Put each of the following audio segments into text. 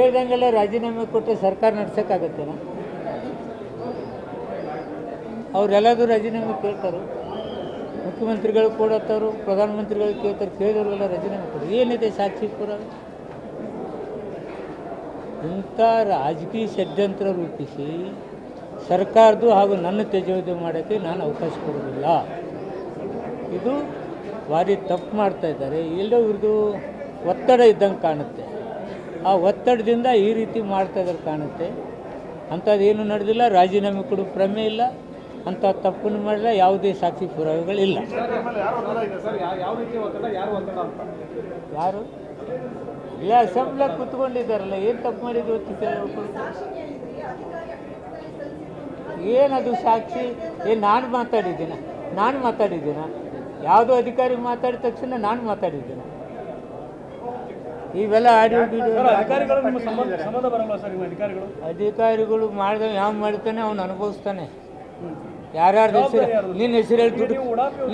ಹೇಳ್ದಂಗೆಲ್ಲ ರಾಜೀನಾಮೆ ಕೊಟ್ಟರೆ ಸರ್ಕಾರ ನಡ್ಸೋಕ್ಕಾಗತ್ತೇನ? ಅವರೆಲ್ಲದೂ ರಾಜೀನಾಮೆ ಕೇಳ್ತಾರೆ. ಮುಖ್ಯಮಂತ್ರಿಗಳು ಕೊಡತ್ತವರು, ಪ್ರಧಾನಮಂತ್ರಿಗಳು ಕೇಳ್ತಾರೆ, ಕೇಳಿದವ್ರಿಗೆಲ್ಲ ರಾಜೀನಾಮೆ ಕೊಡಿ ಏನಿದೆ ಸಾಕ್ಷಿ ಪುರಾವೆ ಇಂಥ ರಾಜಕೀಯ ಷಡ್ಯಂತ್ರ ರೂಪಿಸಿ ಸರ್ಕಾರದ್ದು ಹಾಗೂ ನನ್ನ ತೆಜೋದ್ಯ ಮಾಡೋಕ್ಕೆ ನಾನು ಅವಕಾಶ ಕೊಡೋದಿಲ್ಲ ಇದು ಭಾರಿ ತಪ್ಪು ಮಾಡ್ತಾ ಇದ್ದಾರೆ. ಎಲ್ಲೋ ಇವ್ರದ್ದು ಒತ್ತಡ ಇದ್ದಂಗೆ ಕಾಣುತ್ತೆ. ಆ ಒತ್ತಡದಿಂದ ಈ ರೀತಿ ಮಾಡ್ತಾ ಇದ್ದಾರೆ ಕಾಣುತ್ತೆ. ಅಂಥದ್ದೇನು ನಡೆದಿಲ್ಲ, ರಾಜೀನಾಮೆ ಕೊಡೋ ಪ್ರಮೇ ಇಲ್ಲ, ಅಂಥ ತಪ್ಪನ್ನು ಮಾಡಿಲ್ಲ ಯಾವುದೇ ಸಾಕ್ಷಿ ಪುರಾವೆಗಳಿಲ್ಲ ಯಾರು? ಇಲ್ಲ, ಅಸೆಂಬ್ಲ ಕೂತ್ಕೊಂಡಿದ್ದಾರಲ್ಲ, ಏನು ತಪ್ಪು ಮಾಡಿದ್ರು ಏನದು ಸಾಕ್ಷಿ? ಏನು ನಾನು ಮಾತಾಡಿದ್ದೀನ? ನಾನು ಮಾತಾಡಿದ್ದೀನ? ಯಾವುದೋ ಅಧಿಕಾರಿ ಮಾತಾಡಿದ ತಕ್ಷಣ ನಾನು ಮಾತಾಡಿದ್ದೀನ? ಇವೆಲ್ಲ ಆಡಿಯೋ ಅಧಿಕಾರಿಗಳು ಅಧಿಕಾರಿಗಳು? ಮಾಡ್ದ ಯಾವ ಮಾಡ್ತಾನೆ ಅವ್ನು ಅನುಭವಿಸ್ತಾನೆ. ಯಾರ್ಯಾರ್ದು ಹೆಸರು ನಿನ್ನ ಹೆಸರು ಹೇಳಿ ದುಡ್ಡು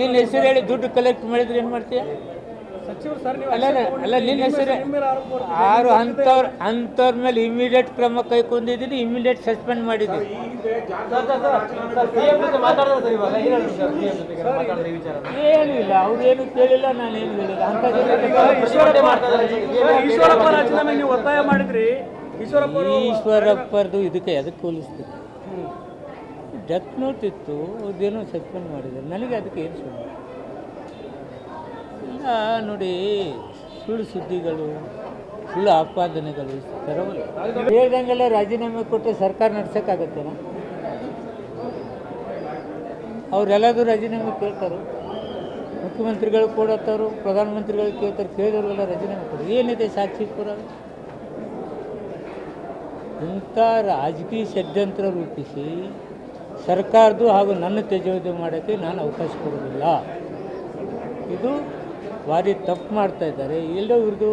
ನಿನ್ನ ಹೆಸರು ಹೇಳಿ ದುಡ್ಡು ಕಲೆಕ್ಟ್ ಮಾಡಿದ್ರೆ ಏನು ಮಾಡ್ತೀಯ? ಅಲ್ಲ ಅಲ್ಲ, ಅಲ್ಲ ನಿನ್ನ ಹೆಸರು. ಆರು ಅಂಥವ್ರು ಅಂಥವ್ರ ಮೇಲೆ ಇಮಿಡಿಯೇಟ್ ಕ್ರಮ ಕೈಗೊಂಡಿದ್ದೀನಿ ಇಮಿಡಿಯೇಟ್ ಸಸ್ಪೆಂಡ್ ಮಾಡಿದ್ದೀನಿ. ಏನೂ ಇಲ್ಲ ಅವ್ರೇನು ಕೇಳಿಲ್ಲ ನಾನೇನು ಹೇಳಿಲ್ಲ. ಒತ್ತಾಯ ಮಾಡಿದ್ರಿ. ಅವರು ಈಶ್ವರಪ್ಪರದು ಇದಕ್ಕೆ ಅದಕ್ಕೆ ಹೋಲಿಸ್ತೀನಿ. ಡೆತ್ ನೋಟ್ ಇತ್ತು ಅದೇನೋ ಸಸ್ಪೆಂಡ್ ಮಾಡಿದ್ದಾರೆ. ನನಗೆ ಅದಕ್ಕೆ ಏನು ಇಲ್ಲ ನೋಡಿ, ಸುಳ್ಳು ಸುದ್ದಿಗಳು, ಸುಳ್ಳು ಆಪಾದನೆಗಳು ಹೇಳ್ದಂಗೆಲ್ಲ ರಾಜೀನಾಮೆ ಕೊಟ್ಟರೆ ಸರ್ಕಾರ ನಡ್ಸೋಕ್ಕಾಗತ್ತೇನ? ಅವರೆಲ್ಲದು ರಾಜೀನಾಮೆ ಕೇಳ್ತಾರೆ. ಮುಖ್ಯಮಂತ್ರಿಗಳು ಕೊಡತ್ತವರು, ಪ್ರಧಾನಮಂತ್ರಿಗಳು ಕೇಳ್ತಾರೆ ಕೇಳಿದವರೆಲ್ಲ ರಾಜೀನಾಮೆ ಕೊಡೋದು ಏನಿದೆ ಸಾಕ್ಷಿ ಪುರ? ಇಂಥ ರಾಜಕೀಯ ಷಡ್ಯಂತ್ರ ರೂಪಿಸಿ ಸರ್ಕಾರದ್ದು ಹಾಗೂ ನನ್ನ ತೆಜೋದ್ಯ ಮಾಡೋಕ್ಕೆ ನಾನು ಅವಕಾಶ ಕೊಡೋದಿಲ್ಲ ಇದು ಭಾರಿ ತಪ್ಪು ಮಾಡ್ತಾ ಇದ್ದಾರೆ. ಎಲ್ಲೋ ಇವ್ರದ್ದು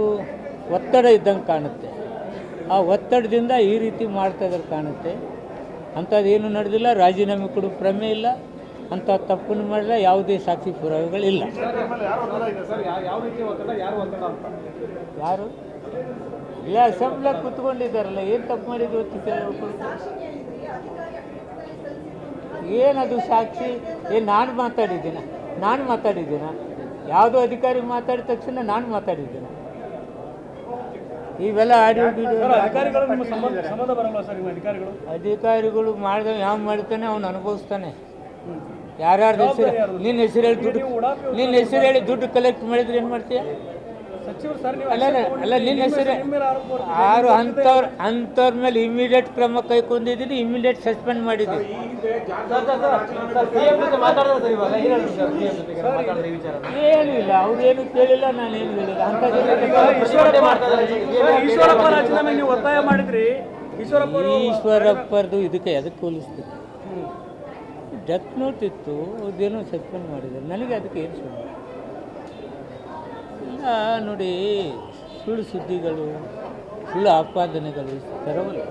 ಒತ್ತಡ ಇದ್ದಂಗೆ ಕಾಣುತ್ತೆ. ಆ ಒತ್ತಡದಿಂದ ಈ ರೀತಿ ಮಾಡ್ತಾ ಇದ್ದಾರೆ ಕಾಣುತ್ತೆ. ಅಂಥದ್ದೇನು ನಡೆದಿಲ್ಲ. ರಾಜೀನಾಮೆ ಕೊಡೋ ಪ್ರಮೇ ಇಲ್ಲ. ಅಂಥ ತಪ್ಪನ್ನು ಮಾಡಿಲ್ಲ ಯಾವುದೇ ಸಾಕ್ಷಿ ಪುರಾವೆಗಳಿಲ್ಲ ಯಾರು? ಇಲ್ಲ, ಅಸೆಂಬ್ಲ ಕೂತ್ಕೊಂಡಿದ್ದಾರಲ್ಲ. ಏನು ತಪ್ಪು ಮಾಡಿದ್ರು ಏನದು ಸಾಕ್ಷಿ? ಏನು ನಾನು ಮಾತಾಡಿದ್ದೀನ? ನಾನು ಮಾತಾಡಿದ್ದೀನ? ಯಾವುದೋ ಅಧಿಕಾರಿ ಮಾತಾಡಿದ ತಕ್ಷಣ ನಾನು ಮಾತಾಡಿದ್ದೇನೆ. ಇವೆಲ್ಲ ಆಡಿಯೋ ಅಧಿಕಾರಿಗಳು ಅಧಿಕಾರಿಗಳು? ಮಾಡ್ದ ಯಾವ ಮಾಡ್ತಾನೆ ಅವನು ಅನುಭವಿಸ್ತಾನೆ. ಯಾರ್ಯಾರ್ದು ಹೆಸರು ನಿನ್ನ ಹೆಸರು ಹೇಳಿ ದುಡ್ಡು ನಿನ್ನ ಹೆಸರು ಹೇಳಿ ದುಡ್ಡು ಕಲೆಕ್ಟ್ ಮಾಡಿದ್ರೆ ಏನು ಮಾಡ್ತೀಯ? ಅಲ್ಲ ಅಲ್ಲ, ಅಲ್ಲ ನಿನ್ನ ಹೆಸರು. ಯಾರು ಅಂಥವ್ರು ಅಂಥವ್ರ ಮೇಲೆ ಇಮಿಡಿಯೇಟ್ ಕ್ರಮ ಕೈಗೊಂಡಿದ್ದೀನಿ ಇಮಿಡಿಯೇಟ್ ಸಸ್ಪೆಂಡ್ ಮಾಡಿದ್ದೀನಿ. ಏನು ಇಲ್ಲ ಅವ್ರೇನು ಕೇಳಿಲ್ಲ ನಾನೇನು ಹೇಳಿಲ್ಲ. ಅಂಥದ್ದು ಈಶ್ವರಪ್ಪ ರಾಜೀನಾಮೆ ನೀವು ಒತ್ತಾಯ ಮಾಡಿದ್ರಿ. ಈಶ್ವರಪ್ಪ ಅವರು ಈಶ್ವರಪ್ಪರದು ಇದಕ್ಕೆ ಅದಕ್ಕೆ ಹೋಲಿಸ್ತೀನಿ. ಡೆತ್ ನೋಟ್ ಇತ್ತು ಅದೇನೋ ಸಸ್ಪೆಂಡ್ ಮಾಡಿದ್ದಾರೆ. ನನಗೆ ಅದಕ್ಕೆ ಏನು ಇಲ್ಲ ನೋಡಿ ಸುಳ್ಳು ಸುದ್ದಿಗಳು ಸುಳ್ಳು ಆಪಾದನೆಗಳು ತರವಲ್ಲ